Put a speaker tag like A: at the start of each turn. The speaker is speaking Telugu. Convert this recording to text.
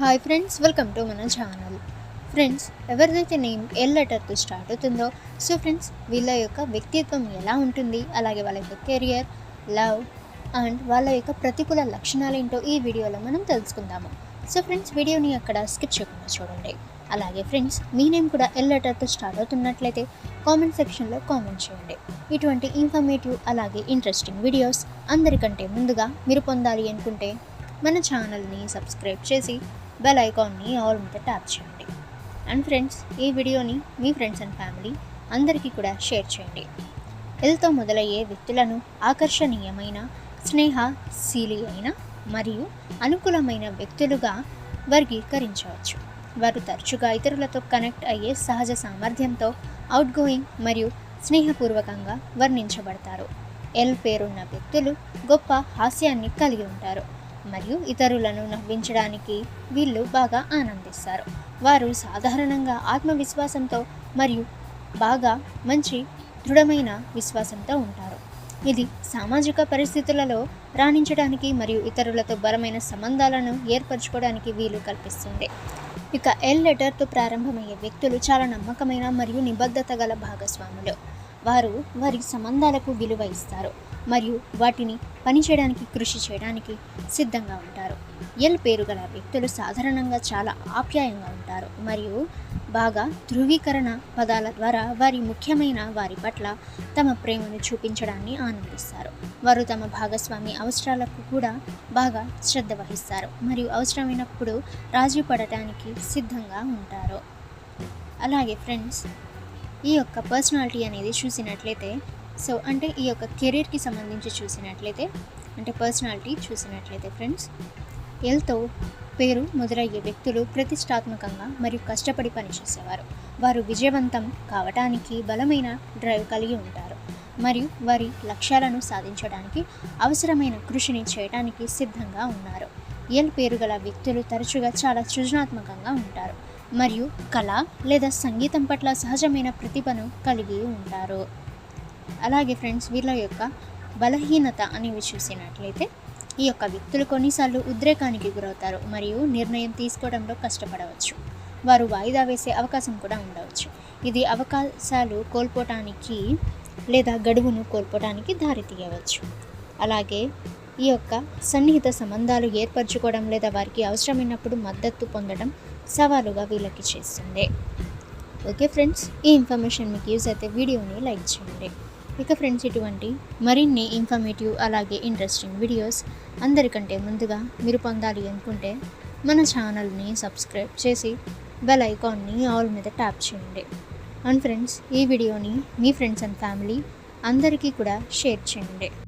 A: హాయ్ ఫ్రెండ్స్ వెల్కమ్ టు మన ఛానల్ ఫ్రెండ్స్ ఎవరిదైతే నేమ్ ఎల్ లెటర్తో స్టార్ట్ అవుతుందో సో ఫ్రెండ్స్ వీళ్ళ యొక్క వ్యక్తిత్వం ఎలా ఉంటుంది అలాగే వాళ్ళ యొక్క కెరియర్ లవ్ అండ్ వాళ్ళ యొక్క ప్రతికూల లక్షణాలు ఏంటో ఈ వీడియోలో మనం తెలుసుకుందాము. సో ఫ్రెండ్స్ వీడియోని అక్కడ స్కిప్ చేయకుండా చూడండి. అలాగే ఫ్రెండ్స్ మీ నేమ్ కూడా ఎల్ లెటర్తో స్టార్ట్ అవుతున్నట్లయితే కామెంట్ సెక్షన్లో కామెంట్ చేయండి. ఇటువంటి ఇన్ఫర్మేటివ్ అలాగే ఇంట్రెస్టింగ్ వీడియోస్ అందరికంటే ముందుగా మీరు పొందాలి అనుకుంటే మన ఛానల్ని సబ్స్క్రైబ్ చేసి బెల్ ఐకాన్ని ఆల్ మీద ట్యాప్ చేయండి. అండ్ ఫ్రెండ్స్ ఈ వీడియోని మీ ఫ్రెండ్స్ అండ్ ఫ్యామిలీ అందరికీ కూడా షేర్ చేయండి. ఇదితో మొదలయ్యే వ్యక్తులను ఆకర్షణీయమైన స్నేహశీలి అయిన మరియు అనుకూలమైన వ్యక్తులుగా వర్గీకరించవచ్చు. వారు తరచుగా ఇతరులతో కనెక్ట్ అయ్యే సహజ సామర్థ్యంతో అవుట్ గోయింగ్ మరియు స్నేహపూర్వకంగా వర్ణించబడతారు. ఎల్ పేరున్న వ్యక్తులు గొప్ప హాస్యాన్ని కలిగి ఉంటారు. మరియు ఇతరులను నవ్వించడానికి వీళ్ళు బాగా ఆనందిస్తారు. వారు సాధారణంగా ఆత్మవిశ్వాసంతో మరియు బాగా మంచి దృఢమైన విశ్వాసంతో ఉంటారు. ఇది సామాజిక పరిస్థితులలో రాణించడానికి మరియు ఇతరులతో బలమైన సంబంధాలను ఏర్పరచుకోవడానికి వీలు కల్పిస్తుంది. ఇక ఎల్ లెటర్తో ప్రారంభమయ్యే వ్యక్తులు చాలా నమ్మకమైన మరియు నిబద్ధత గల భాగస్వాములు. వారు వారి సంబంధాలకు విలువ ఇస్తారు మరియు వాటిని పనిచేయడానికి కృషి చేయడానికి సిద్ధంగా ఉంటారు. ఎల్ పేరు గల వ్యక్తులు సాధారణంగా చాలా ఆప్యాయంగా ఉంటారు మరియు బాగా ధృవీకరణ పదాల ద్వారా వారి ముఖ్యమైన వారి పట్ల తమ ప్రేమను చూపించడాన్ని ఆనందిస్తారు. వారు తమ భాగస్వామి అవసరాలకు కూడా బాగా శ్రద్ధ వహిస్తారు మరియు అవసరమైనప్పుడు రాజీ పడటానికి సిద్ధంగా ఉంటారు. అలాగే ఫ్రెండ్స్ ఈ యొక్క పర్సనాలిటీ అనేది చూసినట్లయితే సో అంటే ఈ యొక్క కెరీర్కి సంబంధించి చూసినట్లయితే అంటే పర్సనాలిటీ చూసినట్లయితే ఫ్రెండ్స్ ఎల్తో పేరు మొదలయ్యే వ్యక్తులు ప్రతిష్టాత్మకంగా మరియు కష్టపడి పనిచేసేవారు. వారు విజయవంతం కావటానికి బలమైన డ్రైవ్ కలిగి ఉంటారు. మరియు వారి లక్ష్యాలను సాధించడానికి అవసరమైన కృషిని చేయడానికి సిద్ధంగా ఉన్నారు. ఎల్ పేరు గల వ్యక్తులు తరచుగా చాలా సృజనాత్మకంగా ఉంటారు. మరియు కళ లేదా సంగీతం పట్ల సహజమైన ప్రతిభను కలిగి ఉంటారు. అలాగే ఫ్రెండ్స్ వీళ్ళ యొక్క బలహీనత అనేవి చూసినట్లయితే ఈ యొక్క వ్యక్తులు కొన్నిసార్లు ఉద్రేకానికి గురవుతారు మరియు నిర్ణయం తీసుకోవడంలో కష్టపడవచ్చు. వారు వాయిదా వేసే అవకాశం కూడా ఉండవచ్చు. ఇది అవకాశాలు కోల్పోవటానికి లేదా గడువును కోల్పోవడానికి దారితీయవచ్చు. అలాగే ఈ యొక్క సన్నిహిత సంబంధాలు ఏర్పరచుకోవడం లేదా వారికి అవసరమైనప్పుడు మద్దతు పొందడం సవాలుగా వీళ్ళకి చేస్తుంది. ఓకే ఫ్రెండ్స్ ఈ ఇన్ఫర్మేషన్ మీకు యూజ్ అయితే వీడియోని లైక్ చేయండి. ఇక ఫ్రెండ్స్ ఇటువంటి మరిన్ని ఇన్ఫర్మేటివ్ అలాగే ఇంట్రెస్టింగ్ వీడియోస్ అందరికంటే ముందుగా మీరు పొందాలి అనుకుంటే మన ఛానల్ని సబ్స్క్రైబ్ చేసి బెల్ ఐకాన్ని ఆల్ మీద ట్యాప్ చేయండి. అండ్ ఫ్రెండ్స్ ఈ వీడియోని మీ ఫ్రెండ్స్ అండ్ ఫ్యామిలీ అందరికీ కూడా షేర్ చేయండి.